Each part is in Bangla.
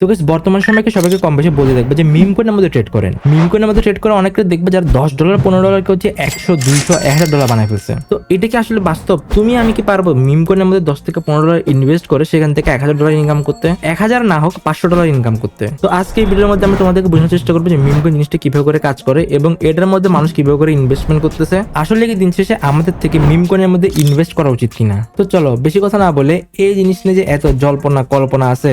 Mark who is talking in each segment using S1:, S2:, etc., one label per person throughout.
S1: তো guys, বর্তমান সময়কে সবাইকে কম বেশি বলে দেখবে যে মিম কয়েনের মধ্যে ট্রেড করেন। মিম কয়েনের মধ্যে ট্রেড করে অনেকে দেখবে যারা দশ ডলার পনেরো ডলার কেউ হচ্ছে একশো দুইশো এক হাজার ডলার বানায় ফেলছে। তো এটা কি আসলে বাস্তব? তুমি আমি কি পারব মিম কয়েনের মধ্যে দশ থেকে পনেরো ডলার ইনভেস্ট করে সেখান থেকে এক হাজার ডলার ইনকাম করতে? এক হাজার না হোক পাঁচশো ডলার ইনকাম করতে। তো আজকে এই ভিডিওর মধ্যে আমি তোমাদেরকে বোঝানোর চেষ্টা করব যে মিম কয়েন জিনিসটা কীভাবে করে কাজ করে এবং এটার মধ্যে মানুষ কীভাবে করে ইনভেস্টমেন্ট করতেছে। আসলে কি দিন শেষে আমাদের থেকে মিম কয়েনের মধ্যে ইনভেস্ট করা উচিত কিনা? তো চলো বেশি কথা না বলে এই জিনিস নিয়ে যে এত জল্পনা কল্পনা আছে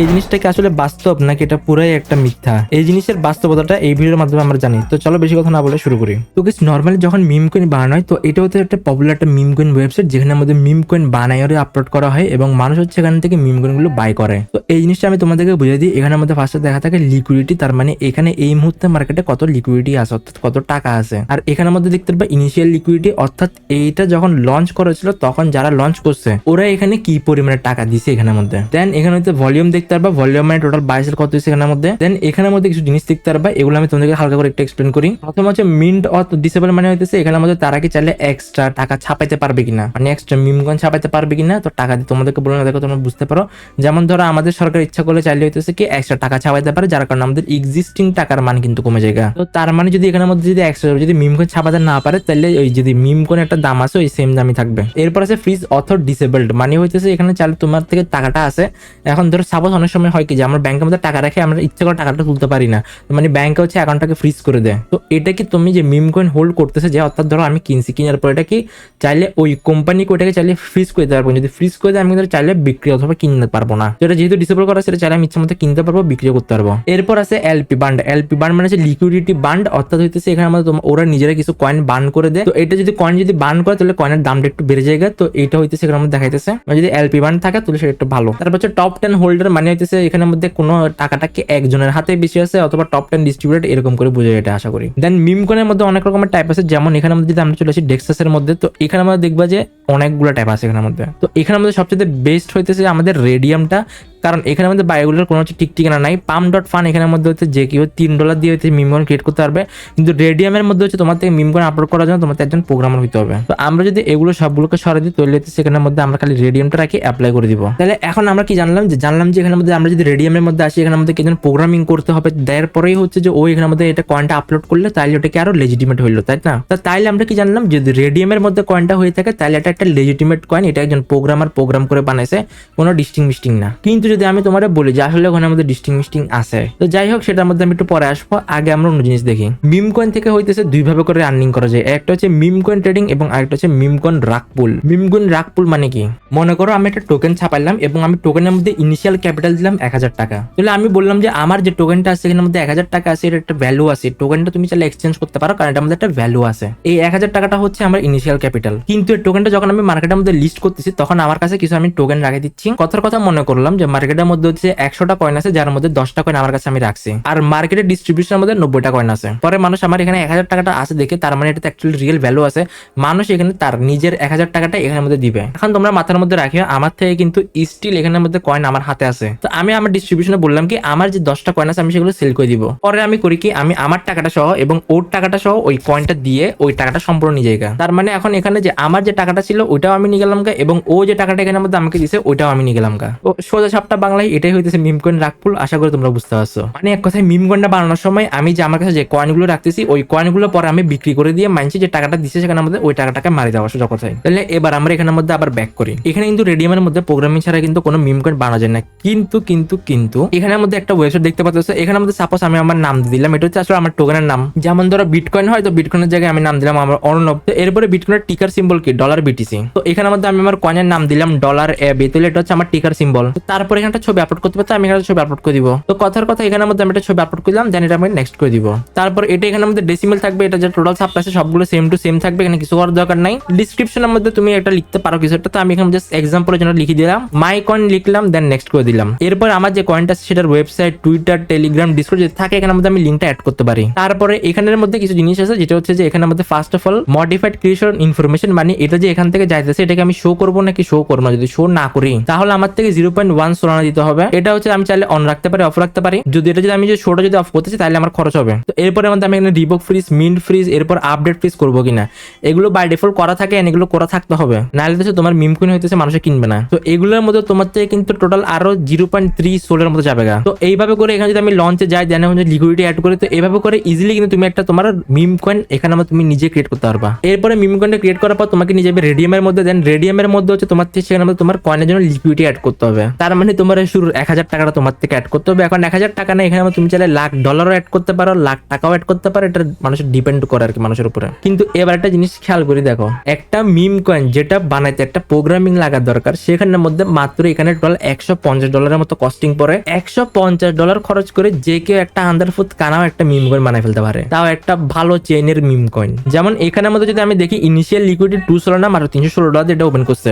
S1: এই জিনিসটা কি আসলে বাস্তব নাকি এটা পুরাই একটা মিথ্যা? এই জিনিসের বাস্তবতাটা এই ভিডিওর মাধ্যমে আমরা জানি। তো চলো বেশি কথা না বলে শুরু করি। তো কিছু নর্মালি যখন মিম কয়েন বানানো হয়, তো এটা হচ্ছে একটা পপুলার একটা মিম কয়েন ওয়েবসাইট যেখানে মধ্যে মিম কয়েন বানাইরে আপলোড করা হয় এবং মানুষ হচ্ছে এখান থেকে মিম কয়েনগুলো বাই করে। তো এই জিনিসটা আমি তোমাদেরকে বুঝিয়ে দিই। এখানের মধ্যে ফার্স্টে দেখা থাকে লিকুইডিটি তার মানে এখানে এই মুহূর্তে মার্কেটে কত লিকুইডিটি আছে, অর্থাৎ কত টাকা আছে। আর এখানের মধ্যে দেখতে পারবে ইনিশিয়াল লিকুইডিটি অর্থাৎ এইটা যখন লঞ্চ করেছিল, তখন যারা লঞ্চ করছে, ওরা এখানে কি পরিমাণে টাকা দিছে এখানের মধ্যে? দেন এখানে হচ্ছে ভলিউম দেখতে পারবা। ভলিউম মানে টোটাল বাইসের কত হয়েছে এখানের মধ্যে? দেন এখানের মধ্যে কিছু জিনিস দেখতে পারবা, এগুলো আমি তোমাদেরকে হালকা করে একটু এক্সপ্লেন করি। প্রথম হচ্ছে মিন্ট অথ ডিসেবল মানে হইতেছে এখানের মধ্যে তারা কি চাইলে এক্সট্রা টাকা ছাপাইতে পারবে কিনা। মানে এক্সট্রা মিমগন ছাপাইতে পারবে কিনা, তো টাকা দিয়ে তোমাদেরকে বলে না, দেখো তোমরা বুঝতে পারো। যেমন ধরো আমাদের সরকার ইচ্ছা করলে চাইলে হইতেছে কি এক্সট্রা টাকা ছাপাইতে পারে, যার কারণে আমাদের এক্সিস্টিং টাকার মান কিন্তু কমে যায় তো তার মানে যদি এখানের মধ্যে যদি এক্সট্রা যদি মিমকন ছাপাতে না পারে, তাহলে ওই যদি মিমকন একটা দাম আছে, ওই সেম দামই থাকবে। এরপর আছে ফ্রিজ অথর ডিসেবলড মানে হইতেছে এখানে চাইলে তোমার থেকে টাকাটা আছে। এখন ধরো সাপোজ অনেক সময় হয় কি যে আমরা ব্যাংকের মধ্যে টাকা রাখে আমরা ইচ্ছা করে টাকাটা তুলতে পারি না। মানে ব্যাংকে হচ্ছে অ্যাকাউন্টটাকে ফ্রিজ করে দেয়। তো এটা কি তুমি যে মিম কয়েন হোল্ড করতেছে যে, অর্থাৎ ধরো আমি কিনছি, কেনার পর এটা কি চাইলে ওই কোম্পানি ওইটাকে চাইলে ফ্রিজ করে দিতে পারব। যদি ফ্রিজ করে দেয়, আমি কিন্তু চাইলে বিক্রি অথবা কিনতে পারব না। তো এটা যেহেতু ডিসেবল করা সেটা চাইলে আমি ইচ্ছা মতো কিনতে পারব বিক্রি করতে পারব। এরপর আছে এলপি বান্ড এলপি বান্ড মানে হচ্ছে লিকুইডিটি বান্ড অর্থাৎ হইতেছে এখানে আমাদের ওরা নিজেরা কিছু কয়েন বান করে দেয়। তো এটা যদি কয়েন যদি বান করে, তাহলে কয়েনের দামটা একটু বেড়ে যায় তো এটা হইতেছে এখানে আমাদের দেখাইতেছে। মানে যদি এলপি বান্ড থাকে, তাহলে সেটা একটু ভালো। তারপর হচ্ছে টপ টেন হোল্ডার মানে হইতেছে এখানের মধ্যে কোনো টাকাটা কি একজনের হাতে বেশি আছে অথবা টপ টেন ডিস্ট্রিবিউটেড এরকম করে বুঝে এটা আশা করি। দেন মিমকনের মধ্যে অনেক রকমের টাইপ আছে, যেমন এখানে মধ্যে যদি আমরা চলে আসি ডেক্সাসের মধ্যে, তো এখানে আমরা দেখবা যে অনেকগুলো টাইপ আছে এখানের মধ্যে। তো এখানে মধ্যে সবচেয়ে বেস্ট হইতেছে আমাদের রেডিয়ামটা কারণ এখানে মধ্যে বায়োগুলোর কোনো হচ্ছে ঠিক ঠিকানা নাই। পাম ডট ফান এখানের মধ্যে হচ্ছে যে কেউ তিন ডলার দিয়ে হচ্ছে মিমকন ক্রিয়েট করতে পারবে। কিন্তু রেডিয়ামের মধ্যে হচ্ছে তোমার থেকে মিমকন আপলোড করার জন্য তোমার একজন প্রোগ্রামার হতে হবে। তো আমরা যদি এগুলো সবগুলোকে সরাই দিই, তাহলে সেখানের মধ্যে আমরা খালি রেডিয়ামটা রাখি অ্যাপ্লাই করে দিব। তাহলে এখন আমরা কি জানলাম যে জানলাম যে এখানের মধ্যে আমরা যদি রেডিয়ামের মধ্যে আসি, এখানের মধ্যে কেজন প্রোগ্রামিং করতে হবে। দেওয়ার পরেই হচ্ছে যে ও এখানের মধ্যে এটা কয়েনটা আপলোড করলে তাহলে ওটাকে আরও লেজিটিমেট হইল, তাই না? তাইলে আমরা কি জানলাম, যদি রেডিয়ামের মধ্যে কয়েনটা হয়ে থাকে তাহলে এটা একটা লেজিটিমেট কয়েন এটা একজন প্রোগ্রামার প্রোগ্রাম করে বানাইছে, কোনো ডিস্টিং মিস্টিং না। কিন্তু যদি আমি তোমার বলি যে আসলে ওখানে আমাদের ডিস্টিং মিস্টিং আছে, তো যাই হোক, সেটার মধ্যে আমি একটু পরে আসব। আগে আমরা অন্য জিনিস দেখি। মিম কয়েন থেকে হইতেছে দুই ভাবে করে আর্নিং করা যায়। একটা হচ্ছে মিম কয়েন ট্রেডিং এবং আরেকটা হচ্ছে মিম কয়েন রাকপুল মিম কয়েন রাকপুল মানে কি? মনে করো আমি একটা টোকেন ছাপাইলাম এবং আমি টোকেনের মধ্যে ইনিশিয়াল ক্যাপিটাল দিলাম এক হাজার টাকা। তাহলে আমি বললাম যে আমার যে টোকেনটা আছে, এখানের মধ্যে এক হাজার টাকা আছে, এর একটা ভ্যালু আছে। টোকেনটা তুমি চাইলে এক্সচেঞ্জ করতে পারো, কারণ এটার মধ্যে একটা ভ্যালু আছে। এই এক হাজার টাকাটা হচ্ছে আমার ইনিশিয়াল ক্যাপিটাল কিন্তু এই টোকেনটা যখন আমি মার্কেটের মধ্যে লিস্ট করতেছি, তখন আমার কাছে কিছু আমি টোকেন রাখে দিচ্ছি। কথার কথা মনে করলাম যে মার্কেটের মধ্যে হচ্ছে একশোটা কয়েন আছে, যার মধ্যে দশটা কয়েন আমার কাছে আমি রাখছি। আর মার্কেটের ডিস্ট্রিবিউশনের মধ্যে নব্বইটা কয়েন আছে। পরে মানুষ আমার এখানে এক হাজার টাকাটা আছে দেখে তার মানে এটা অ্যাকচুয়ালি রিয়েল ভ্যালু আছে। মানুষ এখানে তার নিজের এক হাজার টাকাটা এখানের মধ্যে দিবে। এখন তোমরা মাথার মধ্যে রাখিও, আমার থেকে কিন্তু স্টিল এখানের মধ্যে কয়েন আমার হাতে আছে। তো আমি আমার ডিস্ট্রিবিউশনে বললাম কি, আমার যে দশটা কয়েন আছে, আমি সেগুলো সেল করে দিব। পরে আমি করি কি, আমি আমার টাকাটা সহ এবং ওর টাকাটা সহ ওই কয়েনটা দিয়ে ওই টাকাটা সম্পূর্ণ নিয়ে যাই তার মানে এখন এখানে যে আমার যে টাকাটা ছিল, ওইটাও আমি নিয়ে গেলাম গা এবং ও যে টাকাটা এখানের মধ্যে আমাকে দিছে, ওইটাও আমি নিয়ে গেলাম গা। সোজা সাপটা বাংলায় এটাই হইতেছে মিম কয়েন রাখপুল আশা করি তোমরা বুঝতে পারছ। মানে এক কথায় মিম কয়েনটা বানানোর সময় আমি যে আমার কাছে যে কয়েনগুলো রাখতেছি, ওই কয়েনগুলো পরে আমি বিক্রি করে দিয়ে মানছি যে টাকাটা দিচ্ছে সেখানে মধ্যে ওই টাকাটাকে মারি দেওয়া সোজা কথায় তাহলে এবার আমরা এখানের মধ্যে আবার ব্যাক করি। এখানে কিন্তু রেডিয়ামের মধ্যে প্রোগ্রামিং ছাড়া কিন্তু কোনো মিম কয়েন বানানো যায় না। কিন্তু কিন্তু কিন্তু এখানের মধ্যে একটা ওয়েবসাইট দেখতে পাচ্ছ, এখানের মধ্যে সাপোজ আমি আমার নাম দিলাম, এটা হচ্ছে আসলে আমার টোকেনের নাম। যেমন ধরো বিটকয়েন হয়, তো বিটকয়েনের জায়গায় আমি নাম দিলাম আমার অর্ণব। তো এরপরে বিটকয়েনের টিকার সিম্বল কি? ডলার বিটিসি তো এখানের মধ্যে আমি আমার কয়েনের নাম দিলাম ডলার এ তাহলে এটা হচ্ছে আমার টিকার সিম্বল তারপরে এখানে একটা ছবি আপলোড করতে পারতো, আমি এখানে ছবি আপলোড করে দিব। তো কথার কথা, এখানের মধ্যে আমি একটা ছবি আপলোড করলাম দেন এটা আমি নেক্সট করে দিব। তারপর এটা এখানের মধ্যে ডেসিমেল থাকবে, এটা যে টোটাল আছে, সবগুলো সেম টু সেম থাকবে, এখানে কিছু করার দরকার নাই। ডিসক্রিপশনের মধ্যে তুমি একটা লিখতে পারো কিছু একটা, তো আমি এখানে জাস্ট এক্সাম্পলের জন্য লিখে দিলাম। মাই কয়েন লিখলাম দেন নেক্সট করে দিলাম। এরপর আমার যে কয়েনটা আছে, সেটার ওয়েবসাইট টুইটার টেলিগ্রাম ডিসকর্ড যদি থাকে, এখানের মধ্যে আমি লিঙ্কটা অ্যাড করতে পারি। তারপরে এখানের মধ্যে কিছু জিনিস আছে, যেটা হচ্ছে যে এখানের মধ্যে first of all modified creation information মানে এটা যে এখান থেকে যাইতেছে, এটাকে আমি শো করব নাকি শো করব না? যদি শো না করি, তাহলে আমার থেকে জিরো পয়েন্ট ওয়ান চালানো দিতে হবে। এটা হচ্ছে আমি চাইলে অন রাখতে পারি অফ রাখতে পারি। যদি এটা যদি আমি যে শোটা যদি অফ করতে চাই, তাহলে আমার খরচ হবে। তো এরপরে মধ্যে আমি এখানে রিবক ফ্রিজ মিন্ট ফ্রিজ এরপর আপডেট ফ্রিজ করব কিনা। এগুলো বাই ডিফল্ট করা থাকে এগুলো করা থাকতে হবে। নাহলে তো তোমার মিম কুইন হইতেছে, মানুষে কিনবে না। তো এগুলোর মধ্যে তোমার থেকে কিন্তু টোটাল আরও জিরো পয়েন্ট থ্রি সোলের মতো যাবে তো এইভাবে করে এখানে যদি আমি লঞ্চে যাই দেন হচ্ছে লিকুইডিটি অ্যাড করি, তো এইভাবে করে ইজিলি কিন্তু তুমি একটা তোমার মিম কয়েন এখানে আমার তুমি নিজে ক্রিয়েট করতে পারবা। এরপরে মিম কয়েনটা ক্রিয়েট করার পর তোমাকে যাবে রেডিয়ামের মধ্যে দেন রেডিয়ামের মধ্যে হচ্ছে তোমার সেখানে তোমার কয়েনের জন্য লিকুইডিটি অ্যাড করতে হবে। তার মানে তোমার এই শুরুর এক হাজার টাকাটা তোমার থেকে অ্যাড করতে হবে। এখন এক হাজার টাকা না এখানে তুমি চাইলে লাখ ডলারও অ্যাড করতে পারো, লাখ টাকাও অ্যাড করতে পারো, এটা মানুষের ডিপেন্ড করে আর কি মানুষের উপরে। কিন্তু এবার একটা জিনিস খেয়াল করে, দেখো, একটা মিম কয়েন যেটা বানাইতে একটা প্রোগ্রামিং লাগার দরকার, সেখানের মধ্যে মাত্র এখানে টোটাল একশো পঞ্চাশ ডলারের মতো কস্টিং পড়ে। একশো পঞ্চাশ ডলার খরচ করে যে কেউ একটা আন্ডার ফুট কানাও একটা মিম কয়েন বানাই ফেলতে পারে। তাও একটা ভালো চেনের মিম কয়েন যেমন এখানের মধ্যে যদি আমি দেখি ইনিশিয়াল লিকুইডিটি টু ষোলো না, মাত্র তিনশো ষোলো ডলার এটা ওপেন করছে।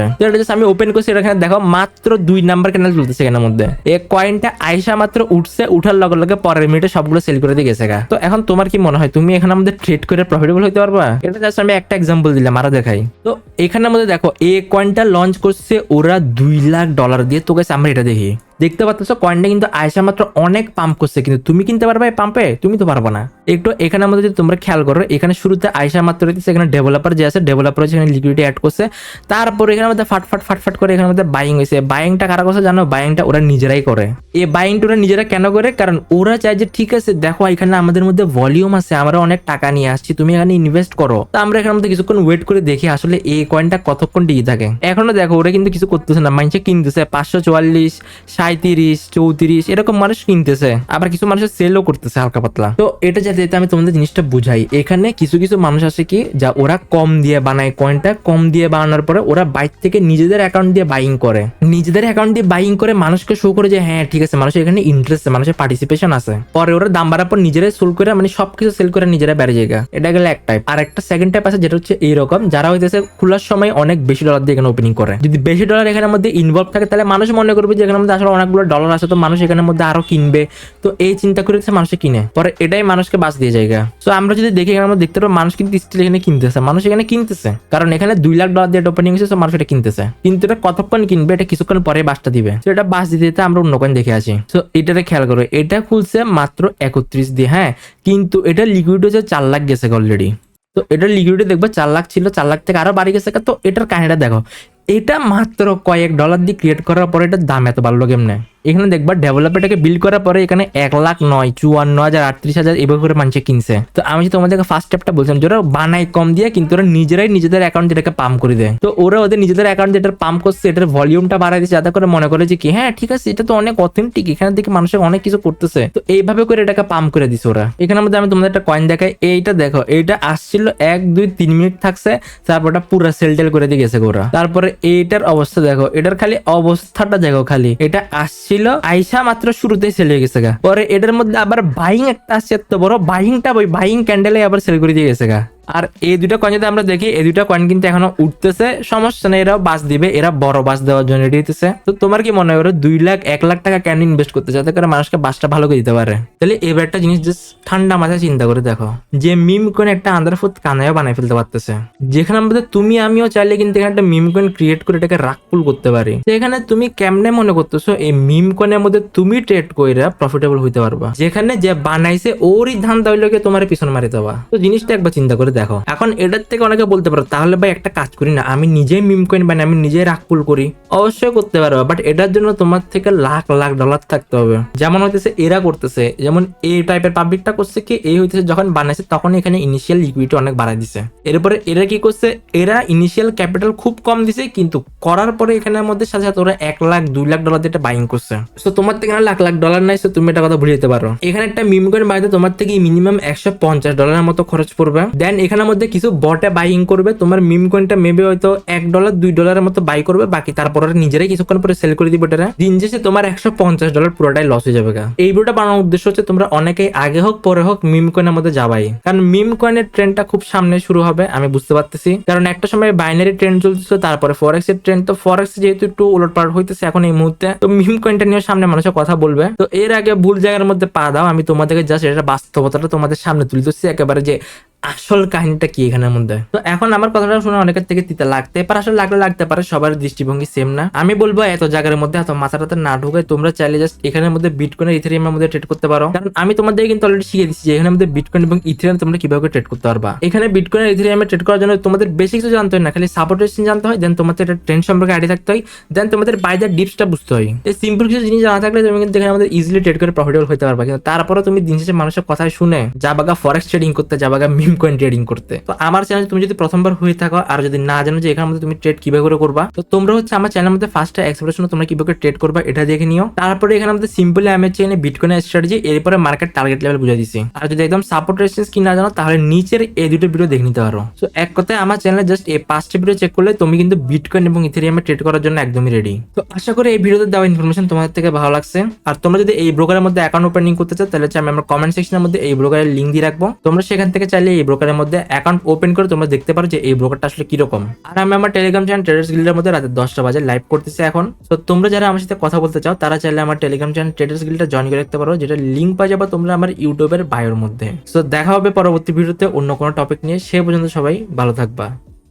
S1: আমি ওপেন করছি এখানে দেখো, মাত্র দুই নাম্বার ক্যানেল চলতেছে এখানের মধ্যে। এই কয়েনটা আইসা মাত্র উঠছে, উঠার লগে লগে পরের মিনিটে সবগুলো সেল করে দিয়ে গেছে গা। তো এখন তোমার কি মনে হয়, তুমি এখানে আমাদের ট্রেড করে প্রফিটেবল হতে পারবা? এটা জাস্ট আমি একটা এক্সাম্পল দিলাম, আরও দেখাই। তো এখানের মধ্যে দেখো, এই কয়েনটা লঞ্চ করছে ওরা দুই লাখ ডলার দিয়ে। তো গেছে আমরা এটা দেখি। দেখতে পাচ্ছ কয়েনটা কিন্তু আয়সা মাত্র অনেক পাম্প করছে, কিন্তু তুমি কিনতে পারবে এই পাম্পে তুমি তো পারবে না। একটু এখানে আমাদের যদি তোমরা খেয়াল করো, এখানে শুরুতে আয়সা মাত্র এখানে ডেভেলপার যে আছে ডেভেলপার হচ্ছে এখানে লিকুইডিটি অ্যাড করছে। তারপর এখানে মধ্যে ফাটফাট ফাটফাট করে এখানে মধ্যে বাইং হয়েছে। বাইংটা কারা করছে জানো? বাইংটা ওরা নিজেরাই করে। এই বাইংটা ওরা নিজেরা কেন করে? কারণ ওরা চায় যে, ঠিক আছে, দেখো এখানে আমাদের মধ্যে ভলিউম আছে, আমরা অনেক টাকা নিয়ে আসছি, তুমি এখানে ইনভেস্ট করো। তা আমরা এখানে মধ্যে কিছুক্ষণ ওয়েট করে দেখি আসলে এই কয়েনটা কতক্ষণ টিকে থাকে। এখনও দেখো, ওরা কিন্তু কিছু করতেছে না। মানুষে কিনতেছে পাঁচশো চুয়াল্লিশ সাঁত্রিশ চৌত্রিশ, এরকম মানুষ কিনতেছে। আবার কিছু মানুষ সেলও করতেছে হালকা পাতলা। তো এটা যাতে আমি তোমাদের জিনিসটা বুঝাই, এখানে কিছু কিছু মানুষ আছে কি, যা ওরা কম দিয়ে বানায় কয়েনটা কম দিয়ে বানানোর পরে ওরা বাইক থেকে নিজেদের অ্যাকাউন্ট দিয়ে বাইং করে। নিজেদের অ্যাকাউন্ট দিয়ে বাইং করে মানুষকে শো করে যে হ্যাঁ ঠিক আছে, মানুষের এখানে ইন্টারেস্ট মানুষের পার্টিসিপেশন আছে। পরে ওরা দাম বাড়ার পর নিজেরাই সোল করে মানে সবকিছু সেল করে নিজেরা বেড়ে জায়গা এটা গেলে এক টাইপ আর একটা সেকেন্ড টাইপ আছে, যেটা হচ্ছে এইরকম। যারা হইতেছে খোলার সময় অনেক বেশি ডলার দিয়ে এখানে ওপেনিং করে। যদি বেশি ডলার এখানের মধ্যে ইনভলভ থাকে, তাহলে মানুষ মনে করবে যে, এখানের মধ্যে আসলে অনেকগুলো ডলার আছে, তো মানুষ এখানের মধ্যে আরও কিনবে। তো এই চিন্তা করে মানুষে কিনে। পরে এটাই মানুষকে বাস দিয়ে জায়গা। তো আমরা যদি দেখি আমরা দেখতে পাবো মানুষ কিন্তু স্টিল এখানে কিনতেছে। মানুষ এখানে কিনতেছে। কারণ এখানে দুই লাখ ডলার দিয়ে ওপেনিং হয়েছে মানুষ এটা কিনতেছে। কিন্তু এটা কতক্ষণ কিনবে, এটা কিছুক্ষণ পরে বাসটা দিবে। তো এটা বাস দিতে দিতে আমরা অন্য কোন দেখে আসি। তো এটাতে খেয়াল করো, এটা খুলছে মাত্র একত্রিশ দিয়ে হ্যাঁ? কিন্তু এটা লিকুইড হচ্ছে চার লাখ গেছে অলরেডি তো এটার লিকুইডিটি দেখবে চার লাখ ছিল, চার লাখ থেকে আরও বাড়ি গেছে। তো এটার কাহিনীটা দেখো। এটা মাত্র কয়েক ডলার দিয়ে ক্রিয়েট করার পর এটার দাম এত বাড়লো কেমনে? এখানে দেখবা ডেভেলপারটাকে বিল্ড করার পরে এখানে এক লাখ নয়, চুয়ান্ন হাজার, আটত্রিশ হাজার এভাবে করে মানুষে কিনছে। তো আমি যে তোমাদেরকে ফার্স্ট স্টেপটা বলছিলাম যে ওরা বানায় কম দিয়ে কিন্তু ওরা নিজেরাই নিজেদের অ্যাকাউন্ট যেটাকে পাম্প করে দেয়। তো ওরা ওদের নিজেদের অ্যাকাউন্ট যেটা পাম্প করছে, এটার ভলিউমটা বাড়াই দিচ্ছে, যাতে করে মনে করে যে কি হ্যাঁ ঠিক আছে, এটা তো অনেক অথেন্টিক এখানে দেখে মানুষের অনেক কিছু করতেছে। তো এইভাবে করে এটাকে পাম্প করে দিছে ওরা। এখানের মধ্যে আমি তোমাদের একটা কয়েন দেখাই, এইটা দেখো, এইটা আসছিল এক, দুই, তিন মিনিট থাকছে, তারপর ওটা পুরো সেল টেল করে দিয়ে গেছে ওরা। তারপরে এইটার অবস্থা দেখো, এটার খালি অবস্থাটা দেখো খালি, এটা আসছিল আইসা মাত্র শুরুতে সেল হয়ে গেছে গা। পরে এটার মধ্যে আবার বাইং একটা আসছে এত বড় বাইংটা ওই বাইং ক্যান্ডেলে আবার সেল করে দিয়ে গেছে গা। আর এই দুটো কয়েন যদি আমরা দেখি, এই দুটো কয়েন কিন্তু এখনও উঠতেছে। সমস্যা নেই, এরাও বাস দিবে, এরা বড় বাস দেওয়ার জন্য রেডি হইতেছে। তো তোমার কি মনে ওরা দুই লাখ, এক লাখ টাকা কেন ইনভেস্ট করতে যাতে করে মানুষকে বাসটা ভালো করে দিতে পারে। তাহলে এবার একটা জিনিস জাস্ট ঠান্ডা মাথায় চিন্তা করে দেখো। যে মিম কয়েন একটা আন্ডার ফুট কানায়ও বানাই ফেলতে পারতেছে। যেখানে আমাদের তুমি আমিও চাইলে কিন্তু এখানে একটা মিম কয়েন ক্রিয়েট করে এটাকে রাখপুল করতে পারি। সেখানে তুমি কেমনে মনে করতেছো, এই মিম কয়েনের মধ্যে তুমি ট্রেড কইরা প্রফিটেবল হইতে পারবা? যেখানে যে বানাইছে, ওরই ধান তাইলকে তোমার পিছন মারি দেওয়া। তো জিনিসটা একবার চিন্তা করে দেখো, এখন এটার থেকে অনেকে বলতে পারো, তাহলে ভাই একটা কাজ করি না, আমি নিজেই মিম কয়েন বানাই, আমি নিজেই রাখপুল করি। অবশ্যই করতে পারবা বাট এটার জন্য তোমার থেকে লাখ লাখ ডলার থাকতে হবে। যেমন হইতেছে এরা করতেছে, যেমন এই টাইপের পাবলিকটা করছে কি এই হইতেছে যখন বানাইছে তখন এখানে ইনিশিয়াল লিকুইডিটি অনেক বাড়াই দিছে। এরপরে এরা কি করছে, এরা ইনিশিয়াল ক্যাপিটাল খুব কম দিছে, কিন্তু করার পরে এখানের মধ্যে সাথে সাথে ওরা এক লাখ, দুই লাখ ডলার দিয়ে বাইং করছে। তো তোমার থেকে লাখ লাখ ডলার নাই তুমি এটা কথা ভুলে যেতে পারো। এখানে একটা মিম কয়েন বাড়িতে তোমার থেকে মিনিমাম একশো পঞ্চাশ ডলারের মতো খরচ পড়বে। দেন এখানের মধ্যে কিছু বটে বাইং করবে, তোমার মিম কয়েনটা মেবি হয়তো এক ডলার দুই ডলারের মতো বাই করবে, বাকি তারপর নিজেরাই কিছুক্ষণ পরে সেল করে দিবে এটা দিন শেষে তোমার একশো পঞ্চাশ ডলার পুরোটাই লস হয়ে যাবে। এই ভিডিওটা বানানোর উদ্দেশ্য হচ্ছে তোমরা অনেকেই আগে হোক, পরে হোক মিম কয়েনের মধ্যে যাবাই। কারণ মিম কয়েনের ট্রেন্ডটা খুব সামনে শুরু হবে, আমি বুঝতে পারতেছি। কারণ একটা সময় বাইনারি ট্রেন্ড চলছিল তারপরে ফরেক্স এর ট্রেন্ড তো ফরেক্স যেহেতু একটু উলট পালট হইতেছে এখন এই মুহূর্তে, তো মিম কয়েনটা নিয়ে সামনে মানুষের কথা বলবে। তো এর আগে ভুল জায়গার মধ্যে পা দাও, আমি তোমাদেরকে জাস্ট এটা বাস্তবতাটা তোমাদের সামনে তুলে ধরছি। একেবারে যে আসল কাহিনীটা কি এখানের মধ্যে? তো এখন আমার কথাটা শুনে অনেকের থেকে তিতা লাগতে পারে, আসলে লাগলে লাগতে পারে, সবার দৃষ্টিভঙ্গি সেম না। আমি বলব এত জায়গার মধ্যে, এত মাথা টাথা না ঢুকে তোমরা চাইলে জাস্ট এখানের মধ্যে বিটকয়েন ইথেরিয়ামের মধ্যে ট্রেড করতে পারো। কারণ আমি তোমাদের কিন্তু অলরেডি শিখে দিচ্ছি যে এখানের মধ্যে বিটকয়েন এবং ইথেরিয়াম তোমরা কীভাবে ট্রেড করতে পারবা। এখানে বিটকয়েন ইথেরিয়ামে ট্রেড করার জন্য তোমাদের বেশি কিছু জানতে হয় না, খালি সাপোর্টেশন জানতে হয় দেন তোমাদের একটা ট্রেন্ড সম্পর্কে আইডিয়া থাকতে হয় দেন তোমাদের বাইদার ডিপসটা বুঝতে হয়। এই সিম্পল কিছু জিনিস জানা থাকলে তুমি কিন্তু এখানে আমাদের ইজিলি ট্রেড করে প্রফিটেবল হতে পারবা। কিন্তু তারপরে তুমি দিন শেষে মানুষের কথা শুনে যাবাগা ফরেক্স ট্রেডিং করতে যাবাগা কয়েন ট্রেডিং করতে। তো আমার চ্যানেল তুমি যদি প্রথমবার হয়ে থাকো আর যদি না জানো যে এখানের মধ্যে তুমি ট্রেড কীভাবে করে করবা, তো তোমরা হচ্ছে আমার চ্যানেলের মধ্যে ফার্স্টে এক্সপ্রেশন তোমরা কীভাবে ট্রেড করবা এটা দেখে নিও। তারপরে এখানে আমাদের সিম্পলি আমি চেনে বিটকয়েন স্ট্র্যাটেজি এরপরে মার্কেট টার্গেট লেভেল বুঝাই দিছি। আর যদি একদম সাপোর্ট রেসিস্টেন্স কি না জানো, তাহলে নিচের এই দুটো ভিডিও দেখে নিতে পারো। তো এক কথায় আমার চ্যানেলে জাস্ট এই পাঁচটা ভিডিও চেক করলে তুমি কিন্তু বিটকয়েন এবং ইথেরিয়ামে ট্রেড করার জন্য একদমই রেডি তো আশা করি এই ভিডিওতে দেওয়া ইনফরমেশন তোমাদের থেকে ভালো লাগছে। আর তোমরা যদি এই ব্রোকারের মধ্যে অ্যাকাউন্ট ওপেনিং করতে চাও, তাহলে হচ্ছে আমি আমার কমেন্ট সেকশনের মধ্যে এই ব্রোকারের লিঙ্ক দিয়ে রাখব। তোমরা সেখান থেকে চাইলে এই ব্রোকারের মধ্যে অ্যাকাউন্ট ওপেন করে তোমরা দেখতে পারো যে এই ব্রোকারটা আসলে কীরকম। আর আমি আমার টেলিগ্রাম চ্যানেল ট্রেডার্স গিল্ডের মধ্যে রাতে দশটা বাজে লাইভ করতেছি এখন। তো তোমরা যারা আমার সাথে কথা বলতে চাও, তারা চাইলে আমার টেলিগ্রাম চ্যানেল ট্রেডার্স গিল্ডটা জয়েন করে রাখতে পারো, যেটা লিঙ্ক পাওয়া যাবে তোমরা আমার ইউটিউবের বায়োর মধ্যে। তো দেখা হবে পরবর্তী ভিডিওতে অন্য কোনো টপিক নিয়ে। সে পর্যন্ত সবাই ভালো থাকবা।